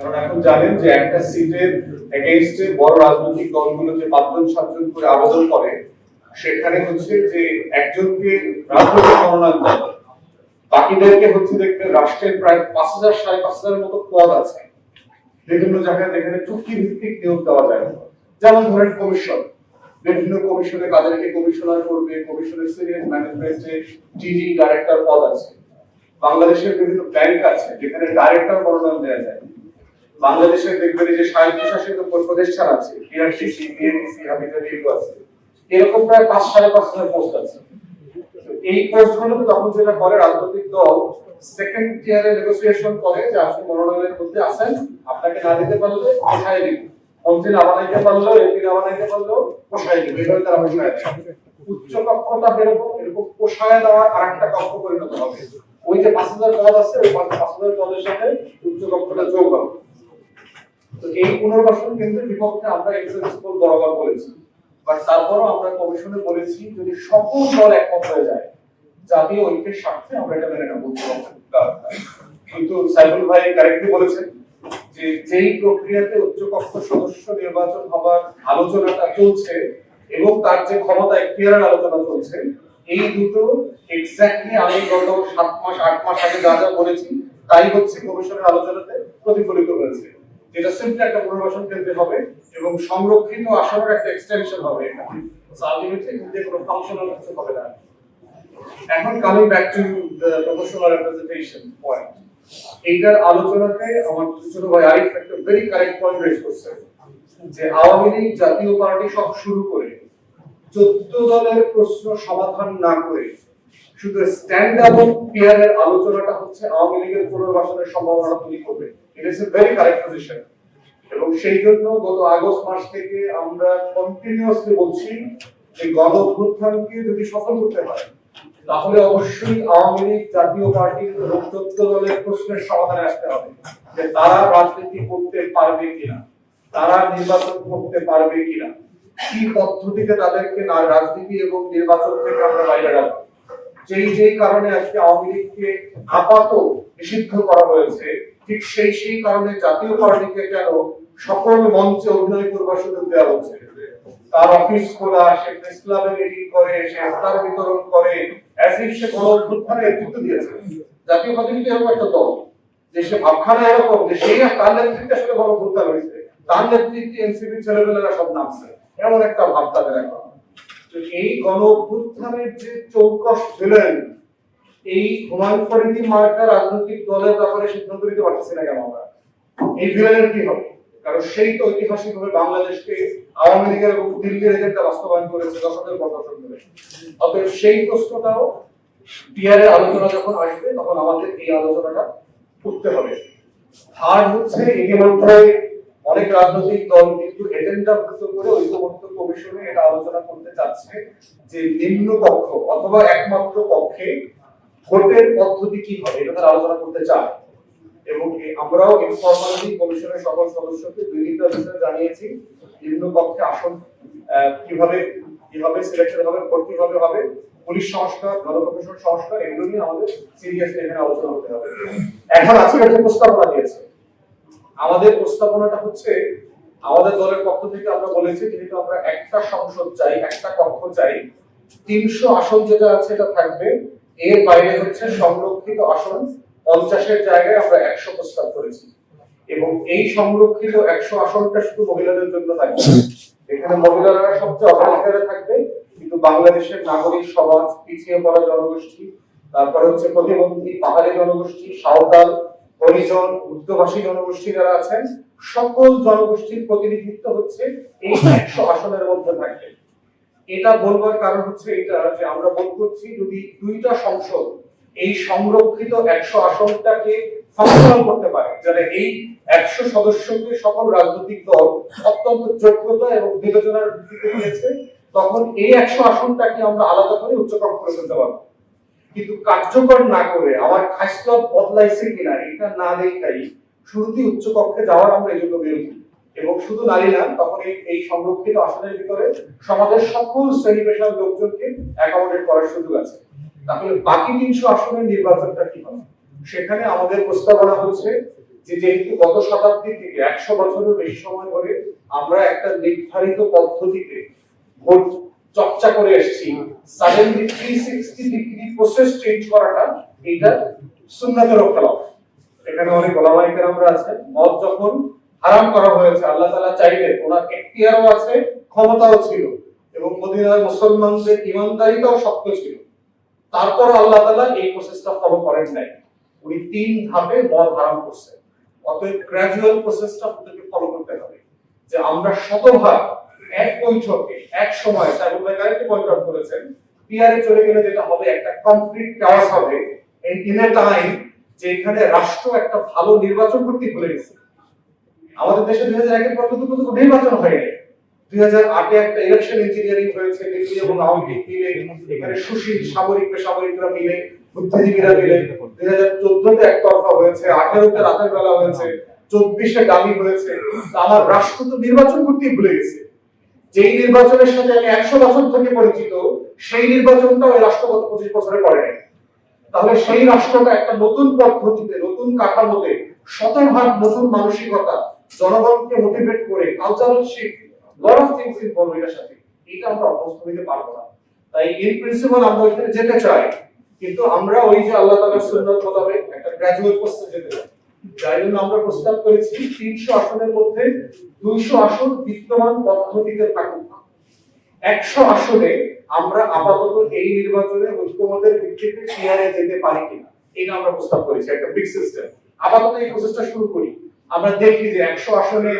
কারণ এখন জানেন যে একটা সিটের এগেইনস্টে বড় রাজনৈতিক দলগুলো যে পাঁচজন, সাতজন করে আবেদন করে, সেখানে হচ্ছে যে একজনকে রাজনৈতিক মনোনয়ন দেয় বাকিদেরকে হচ্ছে দেখবে রাষ্ট্রের প্রায় পাঁচ হাজার, সাড়ে পাঁচ হাজারের মতো পদ আছে। বিভিন্ন জায়গায় যেখানে চুক্তি ভিত্তিক নিয়োগ দেওয়া যায়। যেমন ধরেন কমিশন বিভিন্ন কমিশনে কাদেরকে কমিশনার করবে কমিশনের সিনিয়র ম্যানেজমেন্টে জিডি ডাইরেক্টর পদ আছে। বাংলাদেশের বিভিন্ন ব্যাংক আছে যেখানে ডাইরেক্টর মনোনয়ন দেওয়া যায়। বাংলাদেশের দেখবেন যে স্বায়ত্তশাসিত প্রতিষ্ঠান আছে বিএনসি হাবিজাবি এগুলো আছে। এরকম প্রায় পাঁচ, সাড়ে পাঁচ হাজার পোস্ট আছে। এই পোস্টগুলো তখন যেটা করে রাজনৈতিক দল সেকেন্ড নেগোসিয়েশন করে যে আপনি মনোনয়নের মধ্যে আপনাকে না দিতে পারলে পোষায় দিবে মন্ত্রী না বানাইতে পারল এমপি না বানাইতে পারল পোষায় দিবে তারা উচ্চ কক্ষটা এরকম এরকম পোষায় দেওয়ার আর একটা কক্ষ পরিণত হবে। ওই যে পাঁচ হাজার পদ আছে, ওই পাঁচ হাজার পদের সাথে উচ্চ কক্ষটা যোগ হবে। এই পুনর্বাসন কেন্দ্রের বিপক্ষে আমরা স্কুল বরাবর বলেছি। বাট তারপরও আমরা কমিশনে বলেছি যদি সকল দল একমত হয়ে যায়, জাতীয় ঐক্যের স্বার্থে আমরা এটা মেনে নেব। কিন্তু ভাই কারেক্টলি বলেছেন যে যেই প্রক্রিয়াতে উচ্চকক্ষ সদস্য নির্বাচন হবার আলোচনাটা চলছে এবং তার যে ক্ষমতা এখতিয়ারের আলোচনা চলছে, এই দুটো এক্স্যাক্টলি আমি গত সাত মাস, আট মাস আগে যা যা বলেছি, তাই হচ্ছে কমিশনের আলোচনাতে প্রতিফলিত হয়েছে। যেটা সিম্পলি একটা পুনর্বাসন কেন্দ্রে হবে এবং সংরক্ষিত আসনের একটা এক্সটেনশন হবে কিন্তু কোনো ফাংশনাল কিছু হবে না। এখন coming back to the proportional representation point এইটার আলোচনাতে আমার ছোট ভাই আরিফ একটা ভেরি কারেক্ট পয়েন্ট রেজ করছে যে আওয়ামী লীগ জাতীয় পার্টি সব শুরু করে চোদ্দ দলের প্রশ্ন সমাধান না করে শুধু স্ট্যান্ড পেয়ারের আলোচনাটা হচ্ছে আওয়ামী লীগের পুনর্বাসনের সম্ভাবনা তৈরি করবে। It a very correct position এবং সেই জন্য গত আগস্ট মাস থেকে আমরা কন্টিনিউয়াসলি বলছি যে গণ অভ্যুত্থানকে যদি সফল করতে হয় তাহলে অবশ্যই আওয়ামী লীগ জাতীয় পার্টির দলের প্রশ্নের সমাধানে আসতে হবে যে তারা রাজনীতি করতে পারবে কিনা, তারা নির্বাচন করতে পারবে কিনা, কি পদ্ধতিতে তাদেরকে রাজনীতি এবং নির্বাচন থেকে আমরা বাইরে রাখব যেই যেই কারণে আজকে আওয়ামী লীগকে আপাত নিষিদ্ধ করা হয়েছে ঠিক সেই সেই কারণে জাতীয় পার্টিকে কেন সকল মঞ্চে অভিনয় করবার সুযোগ দেওয়া হচ্ছে? তার অফিস খোলা, সে ক্লাবে মিটিং করে, সে ইফতার বিতরণ করে অ্যাজ ইফ সে নেতৃত্ব দিয়েছে। জাতীয় পার্টি কিন্তু এরকম একটা দল। ভাবখানা এরকম, যে সেই তার নেতৃত্বে আসলে হয়েছে তার নেতৃত্বে এনসিপি সব নামছে। এমন একটা ভাব তাদের এখন। এই গণ অভ্যুত্থানের যে চৌকস ভিলেন এই হুমায়ুন ফরিদি মার্কা রাজনৈতিক দলের ব্যাপারে সিদ্ধান্ত নিতে পারতেছি না কেন আমরা? এই ভিলেনের কি হবে? কারণ সেই তো ঐতিহাসিক ভাবে বাংলাদেশকে আওয়ামী লীগের এবং দিল্লির এজেন্ডা বাস্তবায়ন করেছে দশকের পর দশক ধরে। অতএব সেই প্রশ্নটাও টিআর এর আলোচনা যখন আসবে, তখন আমাদের এই আলোচনাটা করতে হবে। আর হচ্ছে ইতিমধ্যে অনেক রাজনৈতিক দল কিন্তু এজেন্ডা ভুক্ত করে ঐক্যবদ্ধ কমিশনে এটা আলোচনা করতে চাচ্ছে যে নিম্ন কক্ষ অথবা একমাত্র কক্ষে ভোটের পদ্ধতি কি হবে, এটা তারা আলোচনা করতে চায়। এবং আমরাও ইনফরমালি কমিশনের সকল সদস্যকে দুই তিনটা বিষয় জানিয়েছি নিম্ন কক্ষে আসন কীভাবে কীভাবে সিলেকশন হবে, ভোট কীভাবে হবে, পুলিশ সংস্কার গণপ্রশাসন সংস্কার, এগুলো নিয়ে আমাদের সিরিয়াসলি এখানে আলোচনা করতে হবে। এখন আজকে একটা প্রস্তাবনা দিয়েছে। আমাদের প্রস্তাবনাটা হচ্ছে, আমাদের দলের পক্ষ থেকে আমরা বলেছি, যেহেতু আমরা একটা সংসদ চাই, একটা কক্ষ চাই, তিনশো আসন যেটা আছে, এটা থাকবে এর বাইরে হচ্ছে সংরক্ষিত আসন, পঞ্চাশের জায়গায় আমরা একশো প্রস্তাব করেছি। এবং এই সংরক্ষিত একশো আসনটা শুধু মহিলাদের জন্য থাকবে এখানে মহিলারা সবচেয়ে অগ্রাধিকারে থাকবে, কিন্তু বাংলাদেশের নাগরিক সমাজ পিছিয়ে পড়া জনগোষ্ঠী, তারপরে হচ্ছে প্রতিবন্ধী, পাহাড়ি জনগোষ্ঠী, সাঁওতাল, হরিজন, উর্দুভাষী জনগোষ্ঠী যারা আছেন, সকল জনগোষ্ঠীর প্রতিনিধিত্ব হচ্ছে এই একশো আসনের মধ্যে থাকবে। এটা বলবার কারণ হচ্ছে এটা যে আমরা বল করছি যদি দুইটা সংসদ এই সংরক্ষিত একশো আসনটাকে ফাংশনাল করতে পারে, যারা এই একশো সদস্যকে সকল রাজনৈতিক দল অত্যন্ত যোগ্যতা এবং বিবেচনার ভিত্তিতে দিয়েছে তখন এই একশো আসনটাকে আমরা আলাদা করে উচ্চকক্ষ করে ফেলতে পারব। কিন্তু কার্যকর না করে আমার খাসলত বদলাইছে কিনা, এটা না দেখাই শুরুতেই উচ্চকক্ষে যাওয়ার আমরা এই জন্য বিরোধী। এবং শুধু নারী না, তখন এই সংরক্ষিত আসনের ভিতরে সমাজের সকল শ্রেণি পেশার লোকজনকে অ্যাকোমোডেট করার সুযোগ আছে। তাহলে বাকি তিনশো আসনের নির্বাচনটা কি হবে? সেখানে আমাদের প্রস্তাবনা হচ্ছে যে যেহেতু গত শতাব্দী থেকে একশো বছরের বেশি সময় ধরে আমরা একটা নির্ধারিত পদ্ধতিতে ভোট চর্চা করে এসেছি suddenly three sixty degree process change করাটা এটা সুন্নাতের খেলাফ এখানে অনেক ওলামাই কেরামরা আছেন। মদ যখন হারাম করা হয়েছে। আল্লাহ তাআলা চাইলেন ওনার এখতিয়ারও আছে, ক্ষমতাও ছিল এবং মদিনার মুসলমানদের ইমানদারিতাও শক্ত ছিল। তারপর আল্লাহ তাআলা এই প্রসেসটা ফলো করেন নাই। উনি তিন ধাপে মদ হারাম করছেন। অতএব প্রসেসটা ফলো করতে হবে। যে আমরা শতভাগ এক বৈঠকে, এক সময় সাইবুল ভাই আরেকটি করেছেন পিআরে চলে গেলে যেটা হবে, একটা কমপ্লিট চাওয়াস হবে ইন এ টাইম রাষ্ট্র একটা ভালো নির্বাচন করতে ভুলে গেছে। আমাদের দেশে দুই হাজার একের পর কিন্তু কোনো নির্বাচন হয়নি দুই হাজার আটে একটা ইলেকশন ইঞ্জিনিয়ারিং হয়েছে এবং আওয়ামী লীগ মিলে এখানে সুশীল সামরিক বেসামরিকরা মিলে বুদ্ধিজীবীরা মিলে দুই হাজার চোদ্দতে একতরফা হয়েছে আঠেরোতে রাতের বেলা হয়েছে চব্বিশে হয়েছে। আমার রাষ্ট্র তো নির্বাচন করতেই ভুলে গেছে। যেই নির্বাচনের সাথে আমি একশো বছর থেকে পরিচিত সেই নির্বাচনটা এই রাষ্ট্র গত পঁচিশ বছরে করে নাই তাহলে সেই রাষ্ট্রটা একটা নতুন পদ্ধতিতে নতুন কাঠামোতে শতভাগ নতুন মানসিকতা জনগণকে মোটিভেট করে cultural shift lot of things involve এটার সাথে। এটা আমরা অভ্যস্ত হইতে পারব না। তাই ইন প্রিন্সিপাল আমরা ওইখানে যেতে চাই। কিন্তু আমরা ওই যে আল্লাহ তাআলার সুন্নাত মোতাবেক একটা গ্রাজুয়েট প্রস্তুত যেতে চাই। যার জন্য আমরা প্রস্তাব করেছি, তিনশো আসনের মধ্যে দুইশো আসন বিদ্যমান পদ্ধতিতে থাকুক একশো আসনে আমরা আপাতত এই নির্বাচনে ঐক্যমতের ভিত্তিতে পিআরে যেতে পারি কিনা, এটা আমরা প্রস্তাব করেছি, একটা বিগ সিস্টেম আপাতত এই প্রসেসটা শুরু করি। আমরা দেখি যে একশো আসনে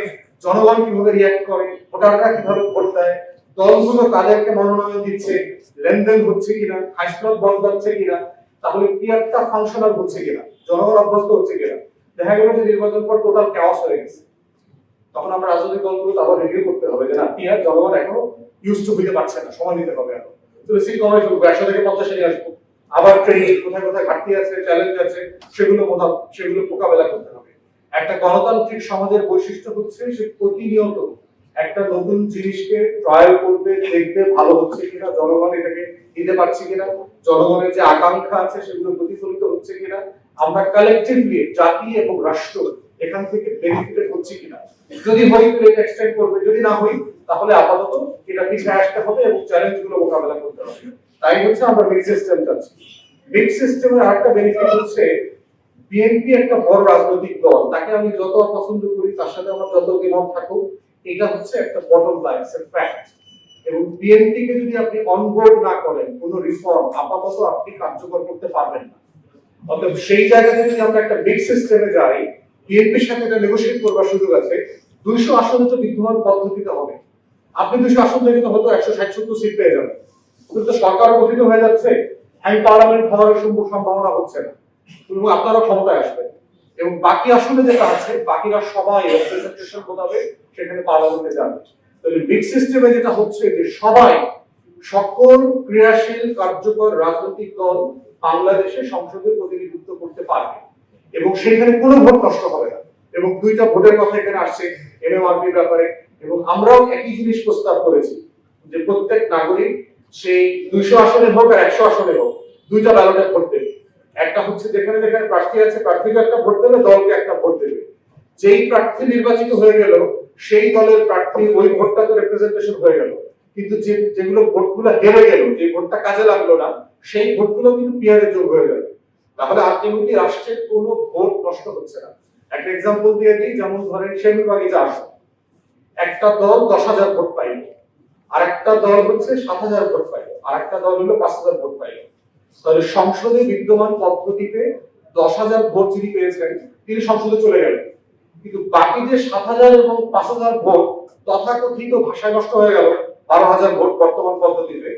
জনগণ কীভাবে রিয়াক্ট করে, ভোটাররা কীভাবে ভোট দেয়, দলগুলো তাদেরকে মনোনয়ন দিচ্ছে, লেনদেন হচ্ছে কিনা হাইসলত বন্ধ হচ্ছে কিনা, তাহলে পিআরটা ফাংশনাল হচ্ছে কিনা, জনগণ অভ্যস্ত হচ্ছে কিনা। দেখা গেল যে নির্বাচন পর টোটাল ক্যাওস হয়ে গেছে। তখন আমরা রাজনৈতিক দলগুলো আবার রিভিউ করতে হবে যে না পিআর জনগণ এখনও ইউজ টু হইতে পারছে না, সময় নিতে হবে এখন। তাহলে সিট কমাই ফেলব একশো থেকে পঞ্চাশে নিয়ে আসব। আবার ট্রেনিং কোথায় কোথায় ঘাটতি আছে চ্যালেঞ্জ আছে, সেগুলো মোটা সেগুলো মোকাবেলা করতে হবে। একটা গণতান্ত্রিক সমাজের বৈশিষ্ট্য হচ্ছে সে প্রতিনিয়ত একটা নতুন জিনিসকে ট্রায়াল করবে, দেখবে ভালো হচ্ছে কিনা, জনগণ এটাকে দিতে পারছে কিনা, জনগণের যে আকাঙ্ক্ষা আছে সেগুলো প্রতিফলিত হচ্ছে কিনা, আমরা কালেকটিভলি জাতি এবং রাষ্ট্র এখান থেকে বেনিফিটেড হচ্ছে কিনা। যদি হই তাহলে এটা এক্সটেন্ড করবে, যদি না হই তাহলে আপাতত এটা পিছিয়ে আসতে হবে এবং চ্যালেঞ্জগুলো মোকাবেলা করতে হবে। তাই হচ্ছে আমরা মিক্স সিস্টেম চাচ্ছি। মিক্স সিস্টেমের আরেকটা বেনিফিট হচ্ছে বিএনপি একটা বড় রাজনৈতিক দল। তাকে আমি যত পছন্দ করি, তার সাথে আমার যত বিমত থাকুক, এটা হচ্ছে একটা বটম লাইন ফ্যাক্ট এবং বিএনপি কে যদি আপনি অনবোর্ড না করেন, কোনো রিফর্ম আপাতত আপনি কার্যকর করতে পারবেন না। অতএব সেই জায়গাতে যদি আমরা একটা বিগ সিস্টেমে যাই বিএনপির সাথে এটা নেগোশিয়েট করবার সুযোগ আছে, দুইশো আসন তো বিদ্যমান পদ্ধতিতে হবে। আপনি দুইশো আসন থেকে হয়তো একশো ষাট, সত্তর সিট পেয়ে যাবেন। কিন্তু সরকার গঠিত হয়ে যাচ্ছে, হ্যাং পার্লামেন্ট হওয়ার সম্ভব সম্ভাবনা হচ্ছে না। এবং আপনারা ক্ষমতায় আসবেন। এবং বাকি আসনে যেটা আছে, বাকিরা সবাই রিপ্রেজেন্টেশন মোতাবেক সেখানে পার্লামেন্টে যাবে। তাহলে মিক্স সিস্টেমে যেটা হচ্ছে যে সবাই, সকল ক্রিয়াশীল, কার্যকর রাজনৈতিক দল বাংলাদেশে সংসদে প্রতিনিধিত্ব করতে পারবে। এবং সেখানে কোনো ভোট নষ্ট হবে না। এবং দুইটা ভোটের কথা এখানে আসছে এমএমআরপির ব্যাপারে। এবং আমরাও একই জিনিস প্রস্তাব করেছি যে প্রত্যেক নাগরিক সেই দুইশো আসনে হোক আর একশো আসনে হোক, দুইটা ব্যালটে ভোট দেবে। একটা হচ্ছে যেখানে যেখানে প্রার্থী আছে, প্রার্থীকে একটা ভোট দেবে, দলকে একটা ভোট দেবে। যেই প্রার্থী নির্বাচিত হয়ে গেল, সেই দলের প্রার্থী ওই ভোটটা তো রিপ্রেজেন্টেশন হয়ে গেল। কিন্তু যে, যেগুলো ভোটগুলো হেরে গেল, যে ভোটটা কাজে লাগল না, সেই ভোটগুলো কিন্তু পিয়ারে যোগ হয়ে গেল। তাহলে আলটিমেটলি রাষ্ট্রের কোনো ভোট নষ্ট হচ্ছে না। একটা এক্সাম্পল দিয়ে দিই, যেমন ধরেন সেমিবাগি যা একটা দল দশ হাজার ভোট পাইল আর একটা দল হচ্ছে সাত হাজার ভোট পাইল আর একটা দল হলো পাঁচ হাজার ভোট পাইল তাহলে সংসদে বিদ্যমান পদ্ধতিতে দশ হাজার ভোট যিনি পেয়েছেন, তিনি সংসদে চলে গেলেন। কিন্তু বাকি যে সাত হাজার এবং পাঁচ হাজার ভোট তথাকথিত নষ্ট হয়ে গেল, বারো হাজার ভোট বর্তমান পদ্ধতিতে।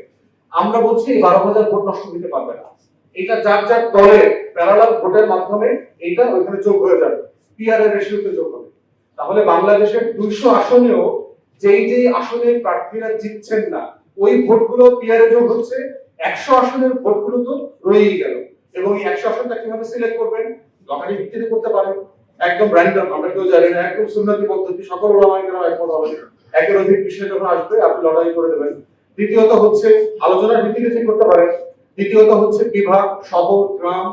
আমরা বলছি এই বারো হাজার ভোট নষ্ট দিতে পারবে না। এটা যার যার দলের প্যারালাল ভোটের মাধ্যমে এটা ওইখানে যোগ হয়ে যাবে পিআর এর রেশিওতে যোগ হবে। তাহলে বাংলাদেশের দুইশো আসনেও যেই যেই আসনে প্রার্থীরা জিতছেন না, ওই ভোটগুলো পিআর এ যোগ হচ্ছে একশো আসনের ভোটগুলো তো রয়েই গেল। এবং এই একশো আসনটা কীভাবে সিলেক্ট করবেন? লটারি ভিত্তিতে করতে পারেন একদম র্যান্ডম আমরা কেউ জানি না। একদম সুন্নতি পদ্ধতি, সকল ওলামাইকেরা একমত হবে একের অধিক বিষয় যখন আসবে, আপনি লটারি করে দেবেন। দ্বিতীয়ত হচ্ছে, আলোচনার ভিত্তিতে ঠিক করতে পারেন। দ্বিতীয়ত হচ্ছে, বিভাগ, শহর, গ্রাম,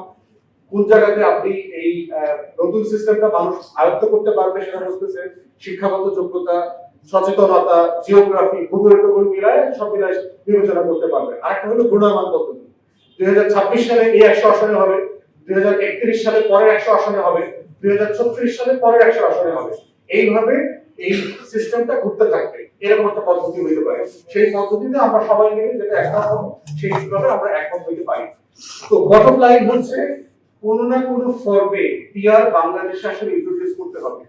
কোন জায়গাতে আপনি এই নতুন সিস্টেমটা মানুষ আয়ত্ত করতে পারবে সেটা বুঝতেছে শিক্ষাগত যোগ্যতা সচেতনতা জিওগ্রাফি ভূগোল টুগোল মিলায় সব মিলায় বিবেচনা করতে পারবে। আরেকটা হলো গুণমান পদ্ধতি দুই হাজার ছাব্বিশ সালে এই একশো আসনে হবে, দুই হাজার একত্রিশ সালে পরের একশো আসনে হবে, দুই হাজার ছত্রিশ সালে পরের একশো আসনে হবে। এইভাবে এই সিস্টেমটা ঘুরতে থাকবে। এরকম একটা পদ্ধতি হইতে পারে। সেই পদ্ধতিতে আমরা সবাই মিলে যেটা একমত হব সেইভাবে আমরা একমত হইতে পারি। তো বটম লাইন হচ্ছে, কোনো না কোনো ফর্মে পিআর বাংলাদেশে আসলে ইন্ট্রোডিউস করতে হবে।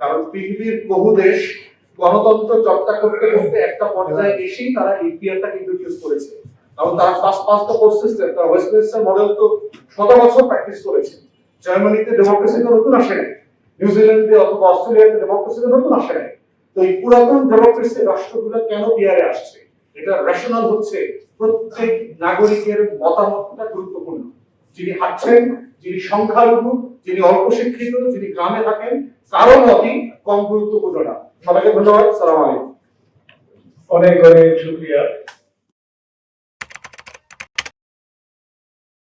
কারণ পৃথিবীর বহু দেশ গণতন্ত্র চর্চা করতে করতে একটা পর্যায়ে এসেই তারা এই পিআরটাকে ইন্ট্রোডিউস করেছে। কারণ তারা পাস দ্য কোর্স সিস্টেম তারা ওয়েস্টমিনস্টার মডেল তো শত বছর প্র্যাকটিস করেছে। জার্মানিতে ডেমোক্রেসি তো নতুন আসে নাই। নিউজিল্যান্ডে অথবা অস্ট্রেলিয়াতে ডেমোক্রেসি তো নতুন আসে নাই। তো এই পুরাতন ডেমোক্রেসি রাষ্ট্রগুলো কেন পিআরে আসছে? এটা রেশনাল হচ্ছে প্রত্যেক নাগরিকের মতামতটা গুরুত্বপূর্ণ। যিনি হাঁটছেন, যিনি সংখ্যালঘু, যিনি অল্প শিক্ষিত, যিনি গ্রামে থাকেন কারও মতই কম গুরুত্বপূর্ণ না। সবাইকে ধন্যবাদ, সালাম আলাইকুম। অনেক অনেক শুক্রিয়া।